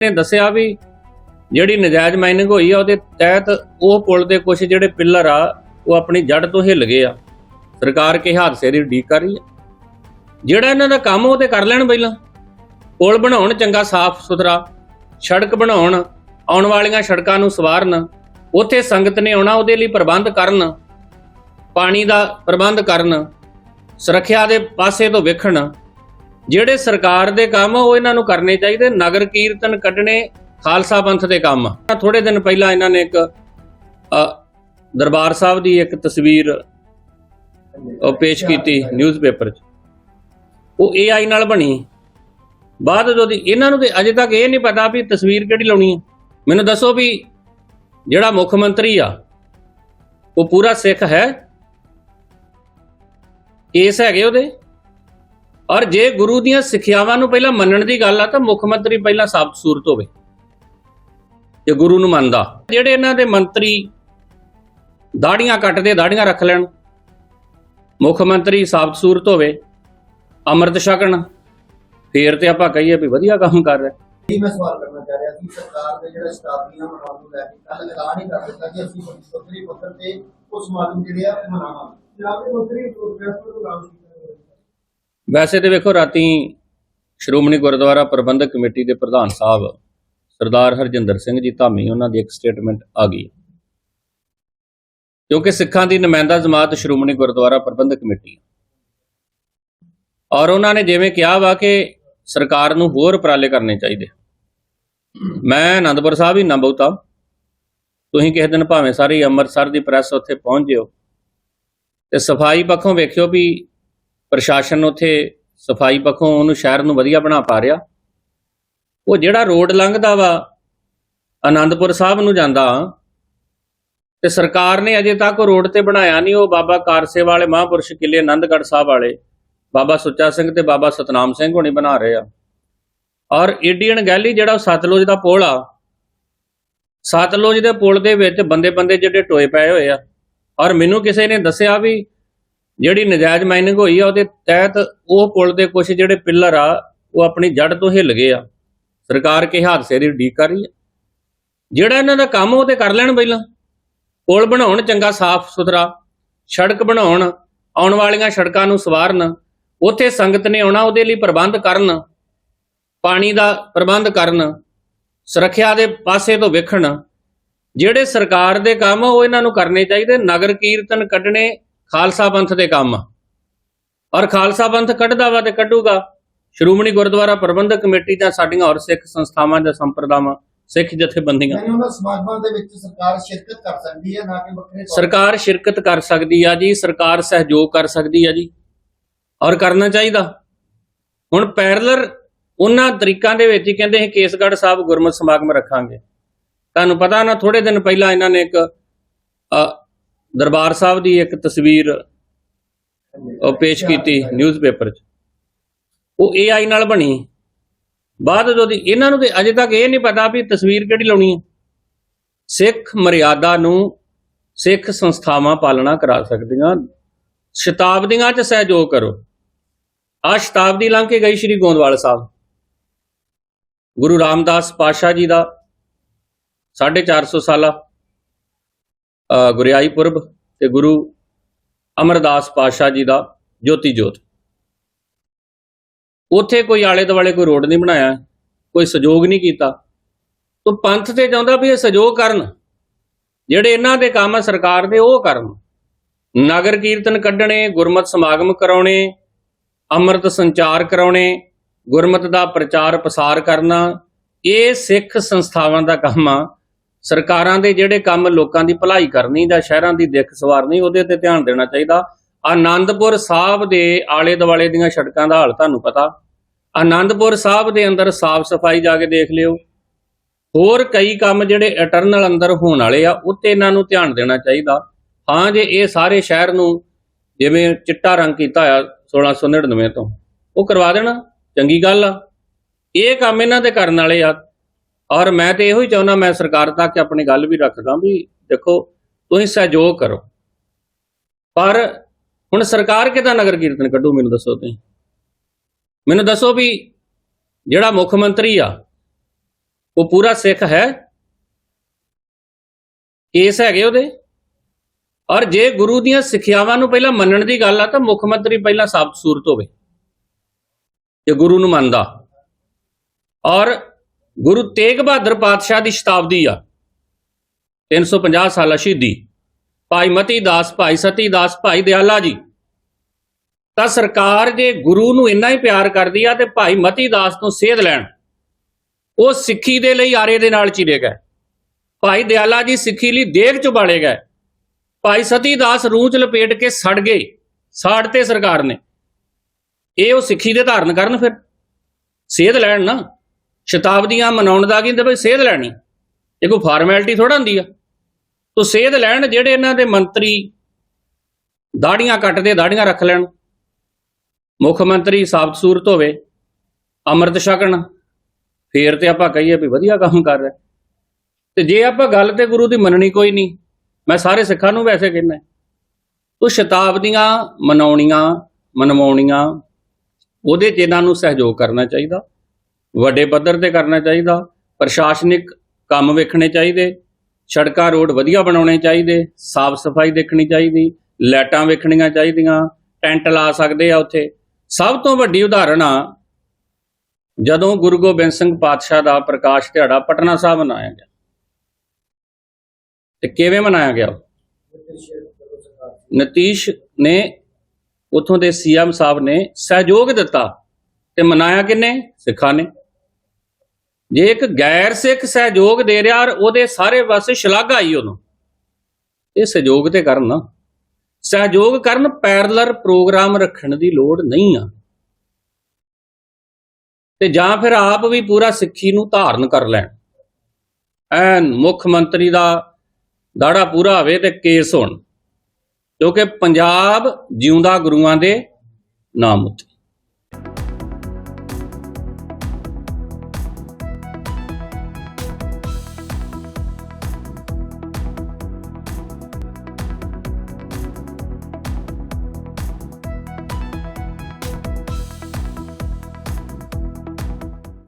ਨੇ ਦੱਸਿਆ ਵੀ ਜਿਹੜੀ ਨਜਾਇਜ਼ ਮਾਈਨਿੰਗ ਹੋਈ ਆ, ਉਹਦੇ ਤਹਿਤ ਉਹ ਪੁਲ ਦੇ ਕੁਝ ਜਿਹੜੇ ਪਿੱਲਰ ਆ, ਉਹ ਆਪਣੀ ਜੜ ਤੋਂ ਹਿੱਲ ਗਏ ਆ। ਸਰਕਾਰ ਕੇ ਹਾਦਸੇ ਦੀ ਉਡੀਕ ਕਰ ਰਹੀ ਹੈ ਜਿਹੜਾ ਇਹਨਾਂ ਦਾ ਕੰਮ ਉਹ ਤੇ ਕਰ ਲੈਣ ਪਹਿਲਾਂ। ਪੁਲ ਬਣਾਉਣ ਚੰਗਾ ਸਾਫ਼ ਸੁਥਰਾ, ਸੜਕ ਬਣਾਉਣ, ਆਉਣ ਵਾਲੀਆਂ ਸੜਕਾਂ ਨੂੰ ਸਵਾਰਨ, ਉੱਥੇ ਸੰਗਤ ਨੇ ਆਉਣਾ, ਉਹਦੇ ਲਈ ਪ੍ਰਬੰਧ ਕਰਨ, ਪਾਣੀ ਦਾ ਪ੍ਰਬੰਧ ਕਰਨ, ਸੁਰੱਖਿਆ ਦੇ ਪਾਸੇ ਤੋਂ ਵੇਖਣ ਜਿਹੜੇ ਸਰਕਾਰ ਦੇ ਕੰਮ ਆ, ਉਹ ਇਹਨਾਂ ਨੂੰ ਕਰਨੇ ਚਾਹੀਦੇ। ਨਗਰ ਕੀਰਤਨ ਕੱਢਣੇ ਖਾਲਸਾ ਪੰਥ ਦੇ ਕੰਮ ਆ। ਥੋੜੇ ਦਿਨ ਪਹਿਲਾਂ ਇਹਨਾਂ ਨੇ ਇੱਕ ਦਰਬਾਰ ਸਾਹਿਬ ਦੀ ਇੱਕ ਤਸਵੀਰ ਉਹ ਪੇਸ਼ ਕੀਤੀ ਨਿਊਜ਼ਪੇਪਰ 'ਚ। ਉਹ AI ਨਾਲ ਬਣੀ। ਬਾਅਦ ਜਦੋਂ ਇਹਨਾਂ ਨੂੰ ਤੇ ਅਜੇ ਤੱਕ ਇਹ ਨਹੀਂ ਪਤਾ ਵੀ ਤਸਵੀਰ ਕਿਹੜੀ ਲਾਉਣੀ ਹੈ ਮੈਨੂੰ ਦੱਸੋ ਵੀ ਜਿਹੜਾ ਮੁੱਖ ਮੰਤਰੀ ਆ ਉਹ ਪੂਰਾ ਸਿੱਖ ਹੈ? ਕੇਸ ਹੈਗੇ ਉਹਦੇ? ਔਰ ਜੇ ਗੁਰੂ ਦੀਆਂ ਸਿੱਖਿਆਵਾਂ ਨੂੰ ਪਹਿਲਾਂ ਮੰਨਣ ਦੀ ਗੱਲ ਆ ਤਾਂ ਮੁੱਖ ਮੰਤਰੀ ਪਹਿਲਾਂ ਸਾਬਤ ਸੂਰਤ ਹੋਵੇ। ਜੇ ਗੁਰੂ ਨੂੰ ਮੰਨਦਾ ਜਿਹੜੇ ਇਹਨਾਂ ਦੇ ਮੰਤਰੀ ਦਾੜੀਆਂ ਕੱਟਦੇ ਦਾੜੀਆਂ ਰੱਖ ਲੈਣ। ਮੁੱਖ ਮੰਤਰੀ ਸਾਬਤ ਸੂਰਤ ਹੋਵੇ ਅੰਮ੍ਰਿਤ ਛਕਣ। ਫੇਰ ਤੇ ਆਪਾਂ ਕਹੀਏ ਵੀ ਵਧੀਆ ਕੰਮ ਕਰ ਰਿਹਾ। ਇਹ ਮੈਂ ਸਵਾਲ ਕਰਨਾ ਚਾਹ ਰਿਹਾ ਕਿ ਸਰਕਾਰ ਦੇ ਜਿਹੜਾ ਸ਼ਤਾਬਦੀਆਂ ਮਨਾਉਣ ਨੂੰ ਲੈ ਕੇ ਕੱਲ ਐਲਾਨ ਹੀ ਕਰ ਦਿੱਤਾ ਕਿ ਅਸੀਂ ਪੱਤਰੀ ਪੱਤਰ ਤੇ ਉਸ ਸਮਾਗਮ ਜਿਹੜੇ ਆ ਮਨਾਵਾਂਗੇ। ਜਨਾਬ ਮੰਤਰੀ ਵੈਸੇ ਤੇ ਵੇਖੋ, ਰਾਤੀ ਸ਼੍ਰੋਮਣੀ ਗੁਰਦੁਆਰਾ ਪ੍ਰਬੰਧਕ ਕਮੇਟੀ ਦੇ ਪ੍ਰਧਾਨ ਸਾਹਿਬ ਸਰਦਾਰ ਹਰਜਿੰਦਰ ਸਿੰਘ ਜੀ ਧਾਮੀ, ਉਹਨਾਂ ਦੀ ਇੱਕ ਸਟੇਟਮੈਂਟ ਆ ਗਈ। ਕਿਉਂਕਿ ਸਿੱਖਾਂ ਦੀ ਨੁਮਾਇੰਦਾ ਜਮਾਤ ਸ਼੍ਰੋਮਣੀ ਗੁਰਦੁਆਰਾ ਪ੍ਰਬੰਧਕ ਕਮੇਟੀ ਔਰ ਉਹਨਾਂ ਨੇ ਜਿਵੇਂ ਕਿਹਾ ਵਾ ਕਿ ਸਰਕਾਰ ਨੂੰ ਹੋਰ ਉਪਰਾਲੇ ਕਰਨੇ ਚਾਹੀਦੇ। ਮੈਂ ਆਨੰਦਪੁਰ ਸਾਹਿਬ ਹੀ ਨਾ ਬਹੁਤਾ ਤੁਸੀਂ ਕਿਸੇ ਦਿਨ ਭਾਵੇਂ ਸਾਰੀ ਅੰਮ੍ਰਿਤਸਰ ਦੀ ਪ੍ਰੈਸ ਉੱਥੇ ਪਹੁੰਚ ਜਿਓ। ਤੇ ਸਫ਼ਾਈ ਪੱਖੋਂ ਵੇਖਿਓ ਵੀ ਪ੍ਰਸ਼ਾਸਨ ਉੱਥੇ ਸਫ਼ਾਈ ਪੱਖੋਂ ਉਹਨੂੰ ਸ਼ਹਿਰ ਨੂੰ ਵਧੀਆ ਬਣਾ ਪਾ ਰਿਹਾ। ਉਹ ਜਿਹੜਾ ਰੋਡ ਲੰਘਦਾ ਵਾ, ਆਨੰਦਪੁਰ ਸਾਹਿਬ ਨੂੰ ਜਾਂਦਾ, ਤੇ ਸਰਕਾਰ ਨੇ ਅਜੇ ਤੱਕ ਉਹ ਰੋਡ ਤੇ ਬਣਾਇਆ ਨਹੀਂ, ਉਹ ਬਾਬਾ ਕਾਰਸੇ ਵਾਲੇ ਮਹਾਂਪੁਰਸ਼ ਕਿਲੇ ਆਨੰਦਗੜ੍ਹ ਸਾਹਿਬ ਵਾਲੇ, ਬਾਬਾ ਸੁੱਚਾ ਸਿੰਘ ਤੇ ਬਾਬਾ ਸਤਨਾਮ ਸਿੰਘ ਹੋਣੀ ਬਣਾ ਰਹੇ ਆ। ਔਰ ਏਡੀਅਨ ਗੈਲੀ ਜਿਹੜਾ ਉਹ ਸਤਲੁਜ ਦਾ ਪੁਲ ਆ, ਸਤਲੁਜ ਦੇ ਪੁਲ ਦੇ ਵਿੱਚ ਬੰਦੇ ਬੰਦੇ ਜਿਹੜੇ ਟੋਏ ਪਏ ਹੋਏ ਆ। ਔਰ ਮੈਨੂੰ ਕਿਸੇ ਨੇ ਦੱਸਿਆ ਵੀ ਜਿਹੜੀ ਨਜਾਇਜ਼ ਮਾਈਨਿੰਗ ਹੋਈ ਆ ਉਹਦੇ ਤਹਿਤ ਉਹ ਪੁਲ ਦੇ ਕੁਝ ਜਿਹੜੇ ਪਿੱਲਰ ਆ ਉਹ ਆਪਣੀ ਜੜ ਤੋਂ ਹਿੱਲ ਗਏ ਆ। ਸਰਕਾਰ ਕੇ ਹਾਦਸੇ ਦੀ ਉਡੀਕ ਕਰ ਰਹੀ ਹੈ ਜਿਹੜਾ ਇਹਨਾਂ ਦਾ ਕੰਮ ਉਹ ਤੇ ਕਰ ਲੈਣ ਪਹਿਲਾਂ। ਪੁਲ ਬਣਾਉਣ ਚੰਗਾ ਸਾਫ਼ ਸੁਥਰਾ। ਸੜਕ ਬਣਾਉਣ ਆਉਣ ਵਾਲੀਆਂ ਸੜਕਾਂ ਨੂੰ ਸਵਾਰਨ। ਉੱਥੇ ਸੰਗਤ ਨੇ ਆਉਣਾ ਉਹਦੇ ਲਈ ਪ੍ਰਬੰਧ ਕਰਨ। ਪਾਣੀ ਦਾ ਪ੍ਰਬੰਧ ਕਰਨ। ਸੁਰੱਖਿਆ ਦੇ ਪਾਸੇ ਤੋਂ ਵੇਖਣ। ਜਿਹੜੇ ਸਰਕਾਰ ਦੇ ਕੰਮ ਆ, ਉਹ ਇਹਨਾਂ ਨੂੰ ਕਰਨੇ ਚਾਹੀਦੇ। ਨਗਰ ਕੀਰਤਨ ਕੱਢਣੇ ਖਾਲਸਾ ਪੰਥ ਦੇ ਕੰਮ। ਔਰ ਖਾਲਸਾ ਪੰਥ ਕੱਢਦਾ ਵਾ ਤੇ ਕੱਢੂਗਾ। ਸ਼੍ਰੋਮਣੀ ਗੁਰਦੁਆਰਾ ਪ੍ਰਬੰਧਕ ਕਮੇਟੀ ਜਾਂ ਸਾਡੀਆਂ ਹੋਰ ਸਿੱਖ ਸੰਸਥਾਵਾਂ ਜਾਂ ਸੰਪਰਦਾਵਾਂ ਸਿੱਖ ਜਥੇਬੰਦੀਆਂ। ਸਮਾਗਮਾਂ ਦੇ ਵਿੱਚ ਸਰਕਾਰ ਸ਼ਿਰਕਤ ਕਰ ਸਕਦੀ ਹੈ ਨਾ ਕਿ ਵੱਖਰੇ ਤੌਰ ਸਰਕਾਰ ਸ਼ਿਰਕਤ ਕਰ ਸਕਦੀ ਆ ਜੀ ਸਰਕਾਰ ਸਹਿਯੋਗ ਕਰ ਸਕਦੀ ਆ ਜੀ। ਔਰ ਕਰਨਾ ਚਾਹੀਦਾ। ਹੁਣ ਪੈਰਲਰ ਉਹਨਾਂ ਤਰੀਕਾਂ ਦੇ ਵਿੱਚ ਹੀ ਕਹਿੰਦੇ ਸੀ ਕੇਸਗੜ੍ਹ ਸਾਹਿਬ ਗੁਰਮਤਿ ਸਮਾਗਮ ਰੱਖਾਂਗੇ। ਤੁਹਾਨੂੰ ਪਤਾ ਨਾ ਥੋੜੇ ਦਿਨ ਪਹਿਲਾਂ ਇਹਨਾਂ ਨੇ ਇੱਕ ਦਰਬਾਰ ਸਾਹਿਬ ਦੀ ਇੱਕ ਤਸਵੀਰ ਪੇਸ਼ ਕੀਤੀ ਨਿਊਜ਼ਪੇਪਰ 'ਚ। ਉਹ AI ਨਾਲ ਬਣੀ। ਬਾਅਦ ਜਦੋਂ ਇਹਨਾਂ ਨੂੰ ਤੇ ਅਜੇ ਤੱਕ ਇਹ ਨਹੀਂ ਪਤਾ ਵੀ ਤਸਵੀਰ ਕਿਹੜੀ ਲਾਉਣੀ ਹੈ। ਸਿੱਖ ਮਰਿਆਦਾ ਨੂੰ ਸਿੱਖ ਸੰਸਥਾਵਾਂ ਪਾਲਣਾ ਕਰਾ ਸਕਦੀਆਂ। ਸ਼ਤਾਬਦੀਆਂ 'ਚ ਸਹਿਯੋਗ ਕਰੋ। ਆ ਸ਼ਤਾਬਦੀ ਲੰਘ ਕੇ ਗਈ ਸ੍ਰੀ ਗੋਂਦਵਾਲ ਸਾਹਿਬ। ਗੁਰੂ ਰਾਮਦਾਸ ਪਾਸ਼ਾ ਜੀ ਦਾ 450 ਸਾਲਾ ਅ, ਗੁਰਿਆਈ ਪੁਰਬ ਤੇ ਗੁਰੂ ਅਮਰਦਾਸ ਪਾਸ਼ਾ ਜੀ ਦਾ ਜੋਤੀ ਜੋਤ। ਉੱਥੇ ਕੋਈ ਆਲੇ ਦੁਆਲੇ ਕੋਈ ਰੋਡ ਨਹੀਂ ਬਣਾਇਆ, ਕੋਈ ਸਹਿਯੋਗ ਨਹੀਂ ਕੀਤਾ। ਤੋ ਪੰਥ ਤੇ ਚਾਹੁੰਦਾ ਵੀ ਇਹ ਸਹਿਯੋਗ ਕਰਨ। ਜਿਹੜੇ ਇਹਨਾਂ ਦੇ ਕੰਮ ਆ, ਸਰਕਾਰ ਦੇ ਉਹ ਕਰਨ। ਨਗਰ ਕੀਰਤਨ ਕੱਢਣੇ, ਗੁਰਮਤ ਸਮਾਗਮ ਕਰਾਉਣੇ, ਅੰਮ੍ਰਿਤ ਸੰਚਾਰ ਕਰਾਉਣੇ, ਗੁਰਮਤ ਦਾ ਪ੍ਰਚਾਰ ਪ੍ਰਸਾਰ ਕਰਨਾ, ਇਹ ਸਿੱਖ ਸੰਸਥਾਵਾਂ ਦਾ ਕੰਮ ਆ। ਸਰਕਾਰਾਂ ਦੇ ਜਿਹੜੇ ਕੰਮ ਲੋਕਾਂ ਦੀ ਭਲਾਈ ਕਰਨੀ ਜਾਂ ਸ਼ਹਿਰਾਂ ਦੀ ਦਿੱਖ ਸਵਾਰਨੀ, ਉਹਦੇ ਤੇ ਧਿਆਨ ਦੇਣਾ ਚਾਹੀਦਾ। ਆਨੰਦਪੁਰ ਸਾਹਿਬ ਦੇ ਆਲੇ ਦੁਆਲੇ ਦੀਆਂ ਸੜਕਾਂ ਦਾ ਹਾਲ ਤੁਹਾਨੂੰ ਪਤਾ। ਆਨੰਦਪੁਰ ਸਾਹਿਬ ਦੇ ਅੰਦਰ ਸਾਫ਼ ਸਫ਼ਾਈ ਜਾ ਕੇ ਦੇਖ ਲਿਓ। ਹੋਰ ਕਈ ਕੰਮ ਜਿਹੜੇ ਇਟਰਨਲ ਅੰਦਰ ਹੋਣ ਵਾਲੇ ਆ ਉੱਤੇ ਇਹਨਾਂ ਨੂੰ ਧਿਆਨ ਦੇਣਾ ਚਾਹੀਦਾ। ਹਾਂ, ਜੇ ਇਹ ਸਾਰੇ ਸ਼ਹਿਰ ਨੂੰ ਜਿਵੇਂ ਚਿੱਟਾ ਰੰਗ ਕੀਤਾ ਆ 1699 ਤੋਂ, ਉਹ ਕਰਵਾ ਦੇਣਾ, ਚੰਗੀ ਗੱਲ ਆ। ਇਹ ਕੰਮ ਇਹਨਾਂ ਦੇ ਕਰਨ ਵਾਲੇ ਆ। ਔਰ ਮੈਂ ਤੇ ਇਹੋ ਹੀ ਚਾਹੁੰਦਾ, ਮੈਂ ਸਰਕਾਰ ਤੱਕ ਆਪਣੀ ਗੱਲ ਵੀ ਰੱਖਦਾ ਵੀ ਦੇਖੋ, ਤੁਸੀਂ ਸਹਿਯੋਗ ਕਰੋ। ਪਰ ਹੁਣ ਸਰਕਾਰ ਕਿਦਾਂ ਨਗਰ ਕੀਰਤਨ ਕੱਢੂ, ਮੈਨੂੰ ਦੱਸੋ ਤੁਸੀਂ? ਮੈਨੂੰ ਦੱਸੋ ਵੀ ਜਿਹੜਾ ਮੁੱਖ ਮੰਤਰੀ ਆ, ਉਹ ਪੂਰਾ ਸਿੱਖ ਹੈ? ਕੇਸ ਹੈਗੇ ਉਹਦੇ? ਔਰ ਜੇ ਗੁਰੂ ਦੀਆਂ ਸਿੱਖਿਆਵਾਂ ਨੂੰ ਪਹਿਲਾਂ ਮੰਨਣ ਦੀ ਗੱਲ ਆ, ਤਾਂ ਮੁੱਖ ਮੰਤਰੀ ਪਹਿਲਾਂ ਸਾਫ਼ ਸੂਰਤ ਹੋਵੇ, ਜੇ ਗੁਰੂ ਨੂੰ ਮੰਨਦਾ। ਔਰ ਗੁਰੂ ਤੇਗ ਬਹਾਦਰ ਪਾਤਸ਼ਾਹ ਦੀ ਸ਼ਤਾਬਦੀ ਆ। 350 ਸਾਲਾ ਸ਼ਹੀਦੀ। ਭਾਈ ਮਤੀ ਦਾਸ, ਭਾਈ ਸਤੀ ਦਾਸ, ਭਾਈ ਦਿਆਲਾ ਜੀ। ਤਾਂ ਸਰਕਾਰ ਜੇ ਗੁਰੂ ਨੂੰ ਇੰਨਾ ਹੀ ਪਿਆਰ ਕਰਦੀ ਆ ਤੇ ਭਾਈ ਮਤੀ ਦਾਸ ਤੋਂ ਸੇਧ ਲੈਣ। ਉਹ ਸਿੱਖੀ ਦੇ ਲਈ ਆਰੇ ਦੇ ਨਾਲ ਚਿਰੇ ਗਏ। ਭਾਈ ਦਿਆਲਾ ਜੀ ਸਿੱਖੀ ਲਈ ਦੇਗ ਚ ਬਾਲੇ ਗਏ। ਭਾਈ ਸਤੀ ਦਾਸ ਰੂਹ ਚ ਲਪੇਟ ਕੇ ਸੜ ਗਏ। ਸਾੜਤੇ ਸਰਕਾਰ ਨੇ। ਇਹ ਉਹ ਸਿੱਖੀ ਦੇ ਧਾਰਨ ਕਰਨ ਫਿਰ। ਸੇਧ ਲੈਣ ਨਾ। ਸ਼ਤਾਬਦੀਆਂ ਮਨਾਉਣ ਦਾ ਕੀ ਹੁੰਦਾ ਬਈ? ਸੇਧ ਲੈਣੀ। ਇਹ ਕੋਈ ਫਾਰਮੈਲਿਟੀ ਥੋੜਾ ਹੁੰਦੀ ਆ। ਤੋ ਸੇਧ ਲੈਣ ਜਿਹੜੇ ਇਹਨਾਂ ਦੇ ਮੰਤਰੀ ਦਾੜੀਆਂ ਕੱਟਦੇ, ਦਾੜੀਆਂ ਰੱਖ ਲੈਣ। ਮੁੱਖ ਮੰਤਰੀ ਸਾਬਤ ਸੂਰਤ ਹੋਵੇ, ਅੰਮ੍ਰਿਤ ਛਕਣ। ਫੇਰ ਤੇ ਆਪਾਂ ਕਹੀਏ ਵੀ ਵਧੀਆ ਕੰਮ ਕਰ ਰਿਹਾ। ਤੇ ਜੇ ਆਪਾਂ ਗੱਲ ਤੇ ਗੁਰੂ ਦੀ ਮੰਨਣੀ ਕੋਈ ਨਹੀਂ, ਮੈਂ ਸਾਰੇ ਸਿੱਖਾਂ ਨੂੰ ਵੈਸੇ ਕਹਿੰਦਾ। ਤੋ ਸ਼ਤਾਬਦੀਆਂ ਮਨਾਉਣੀਆਂ, ਮਨਵਾਉਣੀਆਂ, ਉਹਦੇ 'ਚ ਇਹਨਾਂ ਨੂੰ ਸਹਿਯੋਗ ਕਰਨਾ ਚਾਹੀਦਾ। ਵੱਡੇ ਪੱਧਰ ਤੇ ਕਰਨਾ ਚਾਹੀਦਾ, ਪ੍ਰਸ਼ਾਸਨਿਕ ਕੰਮ ਵੇਖਣੇ ਚਾਹੀਦੇ, ਸੜਕਾਂ ਰੋਡ ਵਧੀਆ ਬਣਾਉਣੇ ਚਾਹੀਦੇ, ਸਾਫ਼ ਸਫ਼ਾਈ ਦੇਖਣੀ ਚਾਹੀਦੀ, ਲਾਈਟਾਂ ਵੇਖਣੀਆਂ ਚਾਹੀਦੀਆਂ, ਟੈਂਟ ਲਾ ਸਕਦੇ ਆ ਉੱਥੇ। ਸਭ ਤੋਂ ਵੱਡੀ ਉਦਾਹਰਣ ਆ, ਜਦੋਂ ਗੁਰੂ ਗੋਬਿੰਦ ਸਿੰਘ ਪਾਤਸ਼ਾਹ ਦਾ ਪ੍ਰਕਾਸ਼ ਦਿਹਾੜਾ ਪਟਨਾ ਸਾਹਿਬ ਮਨਾਇਆ ਗਿਆ। ਤੇ ਕਿਵੇਂ ਮਨਾਇਆ ਗਿਆ? ਨਤੀਸ਼ ਨੇ ਉਥੋਂ ਦੇ ਸੀਐਮ ਸਾਹਿਬ ਨੇ ਸਹਿਯੋਗ ਦਿੱਤਾ। ਤੇ ਮਨਾਇਆ ਕਿਨੇ? ਸਿੱਖਾਂ ਨੇ। ਜੇ ਇੱਕ ਗੈਰ ਸਿੱਖ ਸਹਿਯੋਗ ਦੇ ਰਿਹਾ ਔਰ ਉਹਦੇ ਸਾਰੇ ਪਾਸੇ ਸ਼ਲਾਘਾ ਆਈ ਉਹਨੂੰ, ਇਹ ਸਹਿਯੋਗ ਤੇ ਕਰਨ ਨਾ। ਸਹਿਯੋਗ ਕਰਨ ਪੈਰਲਰ ਪ੍ਰੋਗਰਾਮ ਰੱਖਣ ਦੀ ਲੋੜ ਨਹੀਂ ਆ। ਤੇ ਜਾਂ ਫਿਰ ਆਪ ਵੀ ਪੂਰਾ ਸਿੱਖੀ ਨੂੰ ਧਾਰਨ ਕਰ ਲੈਣ। ਐਨ ਮੁੱਖ ਮੰਤਰੀ ਦਾ ਦਾੜਾ ਪੂਰਾ ਹੋਵੇ ਤੇ ਕੇਸ ਹੋਣ ਕਿਉਂਕਿ ਪੰਜਾਬ ਜਿਉਂਦਾ ਗੁਰੂਆਂ ਦੇ ਨਾਮ ਉੱਤੇ।